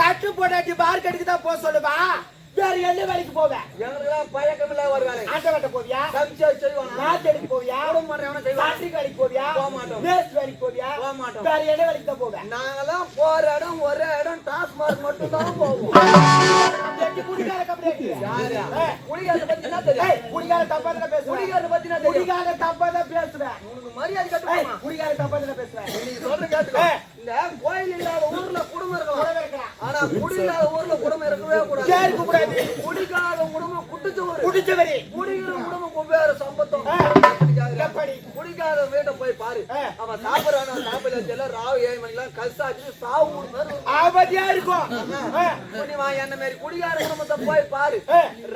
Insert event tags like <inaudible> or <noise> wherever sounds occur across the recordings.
கட்டு போட்டாட்டி மார்க்கெட்டுக்கு தான் போக சொல்லுவா. வேற என்ன வேலைக்கு போவேன் எங்களுக்கெல்லாம் பழக்கம் இல்லாத ஒரு வேலை ஆட்ட வெட்ட போவியா சமைச்சா செய்வானா நாத்தடிக்கு போவியா வேலைக்கு போவியா? போக மாட்டோம். மேஸ்ட் வேலைக்கு போவியா? போக மாட்டோம். வேற என்ன வேலைக்கு தான் போவேன்? நாங்கெல்லாம் போற இடம் ஒரே இடம் டாஸ்மார்க் மட்டும் தான் போவோம் குடிகார கம்பெனி பத்தி என்ன தெரியும்? குடிகார தப்பா தான் பேசுவேன் குடிகாரத்தை பத்தி என்ன தெரியும்? குடிகார தப்பா தான் பேசுவேன். உனக்கு மரியாதை கட்டுமா? குடிகார தப்பா தான் பேசுவேன். நீ சொல்ற கேட்டுக்கோ. இந்த கோயில் இல்லாத ஊர்ல குடும்பம் இருக்கலாம். ஆனா குடி இல்லாத ஊர்ல குடும்பம் இருக்கவே கூடாது. கூடாது. குடிக்காத குடும்பம் குட்டுச்சோறு குடிச்சவரி குடிக்கிற குடும்பம் கும்பேற சம்பத்தம். எப்படி குடிக்காத வீட்டை போய் பாரு. அவன் சாப்பிடறான் சாப்பிடல எல்லாம் ராவு ஏழு மணிக்கெல்லாம் கல்சாச்சு சாவு ஆபத்தியா இருக்கும். புண்ணியமா என்ன மாதிரி குடிக்கார குடும்பத்தை போய் பாரு.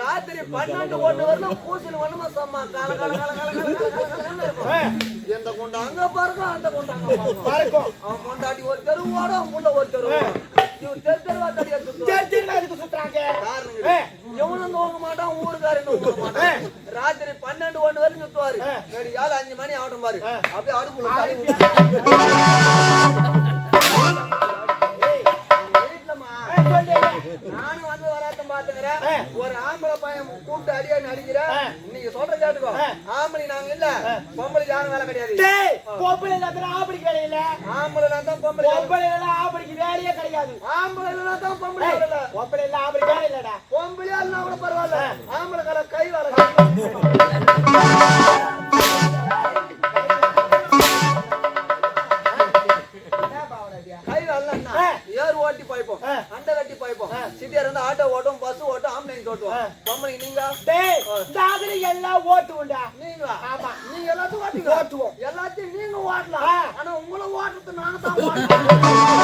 ராத்திரி பன்னெண்டு ஒன்று வரலாம் பூசல் ஒண்ணுமா சம்மா கால கால கால எந்த கொண்டா? அங்க பாருக்கும் அந்த கொண்டா பாருக்கும் அவன் கொண்டாட்டி ஒரு தெரு ஓடும் உள்ள ஒரு தெரு தெரு தெருவா தடியா சுத்துறாங்க? நோக்க மாட்டான் ஊருக்காரன் நோக்க ராத்திரி வெடியால அஞ்சு மணி ஆகட்டும் பாரு. அப்படியே அடுப்புல. நானும் வந்து வராட்டம் பாத்துக்கிறேன். ஒரு ஆம்பளை பையன் கூப்பிட்டு அடியா நடிக்கிறேன். நீங்க சொல்ற கேட்டுக்கோ. ஆம்பளை நாங்க இல்ல. பொம்பளை யாரும் வேலை கிடையாது. டேய், பொம்பளை இல்லாத ஆபடிக்கு வேலை இல்ல. ஆம்பளை தான் பொம்பளை. பொம்பளை ஆபடிக்கு வேலையே கிடையாது. ஆம்பளை தான் பொம்பளை இல்ல. பொம்பளை ஆபடிக்கு வேலை இல்லடா. பொம்பளையா இருந்தா கூட பரவாயில்ல. ஆம்பளை கால கை வேலை எல்லாம் ஓட்டுவோம்டா. நீங்க ஆமா. நீங்க எல்லாத்தையும் ஓட்டுவோம். எல்லாத்தையும் நீங்க ஓட்டலாம். ஆனா உங்களை ஓட்டுறது நாங்க தான் <laughs>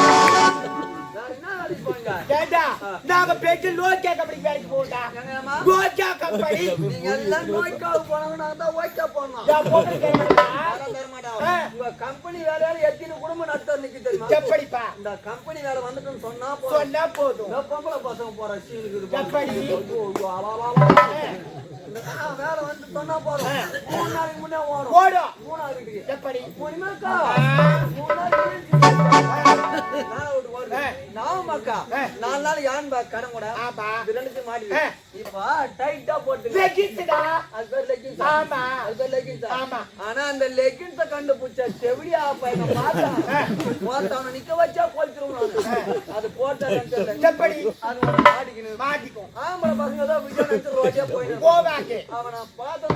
ஏண்டா, நாங்க பெற்று நோக்கியா கம்பெனிக்கு வேலைக்கு. எங்கம்மா? Nokia company. நீங்க எல்லாம் நோய்க்காக போனவங்க நாங்க தான் ஓய்க்கா போனோம். உங்க கம்பெனி வேலையால எத்தனை குடும்பம் நடத்த நிக்க தெரியுமா? எப்படிப்பா? இந்த கம்பெனி வேலை வந்துட்டுன்னு சொன்னா போதும். சொன்னா போதும். பொம்பளை பசங்க போற சீன் இருக்குது பாருங்க. எப்படி? வேலை வந்து சொன்னா போதும். மூணு நாளைக்கு முன்னே ஓடும். ஓடும். மூணாவது எப்படி? மூணு. நாளை நாலு யான் பா கடங்கடா ஆமா. இது ரெண்டுத்தையும் மாடி. டைட்டா போட்டு லெகின்ஸ்டா அது பேர் லெகின்ஸ் ஆமா. லெகின்ஸ் ஆமா. ஆனா அந்த லெகின்ஸ கண்டு புடிச்ச செவிடியா பையன நிக்க வச்சா கொளுத்துறோம் அது போட்டா செப்படி. அது மாட்டிக்கும் ஆம்பளை பசங்க தான் விஜய் நடிச்சு ரோட்டியா போயிடும் போவாங்க. அவன பார்த்தா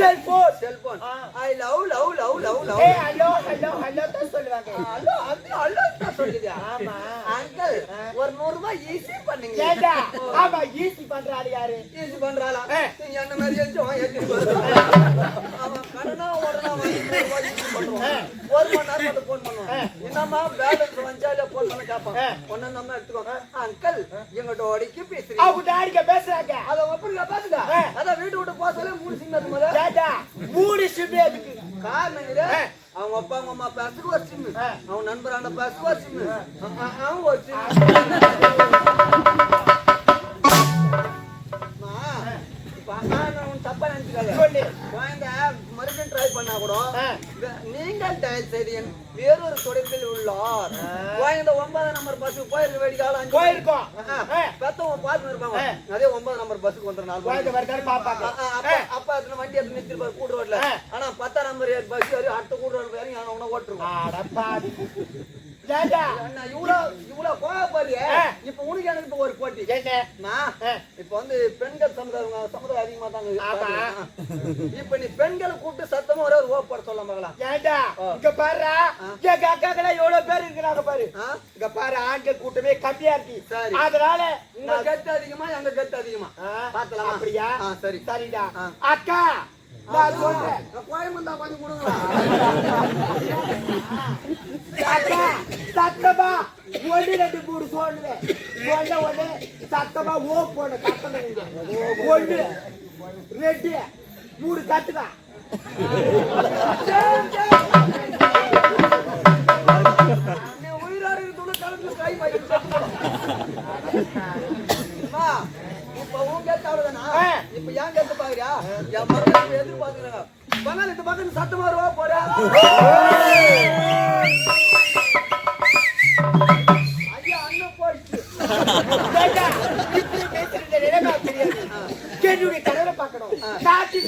cellphone cellphone. I love love love love love hello hello hello தான் சொல்லுவாங்க ஹலோ அது ஹலோ தான் சொல்லுதியா ஆமா. ஒரு நூறு ரூபாய் ஈஸி பண்ணீங்க. ஏண்டா? ஆமா ஈஸி பண்றாரு யாரு? ஈஸி பண்றாளா? ஆ. நீ என்ன மாதிரி கடனா உடனே ரூபாய் easy பண்ணுவான். ஒரு மணி நேரம் மட்டும் போன் பண்ணுவான். என்னம்மா பேலன்ஸ் வந்தா இல்ல போன் பண்ண கேட்பான் ஒன்னு நம்ம எடுத்துக்கோங்க. அங்கிள் எங்கிட்ட ஓடிக்கு பேசுறீங்க. அவங்க டாடிக்க பேசுறாங்க? அத ஒப்பனுங்க பாத்துக்க. அதான் வீட்டு விட்டு போசல மூணு சிங்கம் முதல்ல. மூணு அதுக்கு காரணம். அவங்க அப்பா அவங்க அம்மா பேசுக்கு வச்சுன்னு அவங்க நண்பரான பேசுக்கு வச்சுன்னு அவங்க வச்சு தப்பா நினைச்சுக்காது. ட்ரை பண்ணா கூட நீங்கள் தயசேரியன் வேறொரு தொடர்பில் உள்ளார். வாங்க ஒன்பதாம் நம்பர் பஸ்ஸுக்கு போயிருக்க வேடிக்கால போயிருக்கோம். பெத்தவங்க பார்த்து இருப்பாங்க. அதே ஒன்பதாம் நம்பர் பஸ்ஸுக்கு வந்துடும் வண்டி எடுத்து நிறுத்திருப்பாரு கூட்டு ரோட்ல. ஆ. ஆனா பத்தாம் நம்பர் பஸ் வரையும் அடுத்த கூட்டு ரோடு வரையும் இவ்வளவு இவ்வளவு. இப்ப உனக்கு எனக்கு இப்ப ஒரு போட்டி. இப்ப வந்து பெண்கள் சமுதாயம் சமுதாயம் அதிகமா தாங்க. இப்ப நீ பெண்களை கூப்பிட்டு சத்தமா ஒரே ஓப்பட சொல்ல மகளா. ஏண்டா. இங்க பாரு எங்க அக்காக்கெல்லாம் எவ்வளவு பேர் இருக்கிறாங்க பாரு? இங்க பாரு ஆண்கள் கூட்டமே கம்மியா இருக்கு. அதனால உங்க கத்து அதிகமா எங்க கத்து அதிகமா? ஆ, பாத்தலாமா? அப்படியா? சரி. சரிடா. அக்கா நான் சொல்றேன். நான் கோயம்புத்தா கொஞ்சம் கொடுங்களா அக்கா சத்தமா ஒண்ணு ரெண்டு மூணு சொல்லுவேன். சொன்ன உடனே சத்தமா ஓ போன சத்தம் ஒண்ணு ரெண்டு மூணு கத்துக்கா. பாக்குறா இப்ப ஏன் கேட்டு பாக்குறியா? என் மகன் எதிர்பார்க்கிறாங்க பண்ணால் இந்த பக்கம் சத்தமா வருவா போறா ஐயா அண்ணன் போயிடுச்சு. கேட்டுடைய கடையில பாக்கணும் காட்டு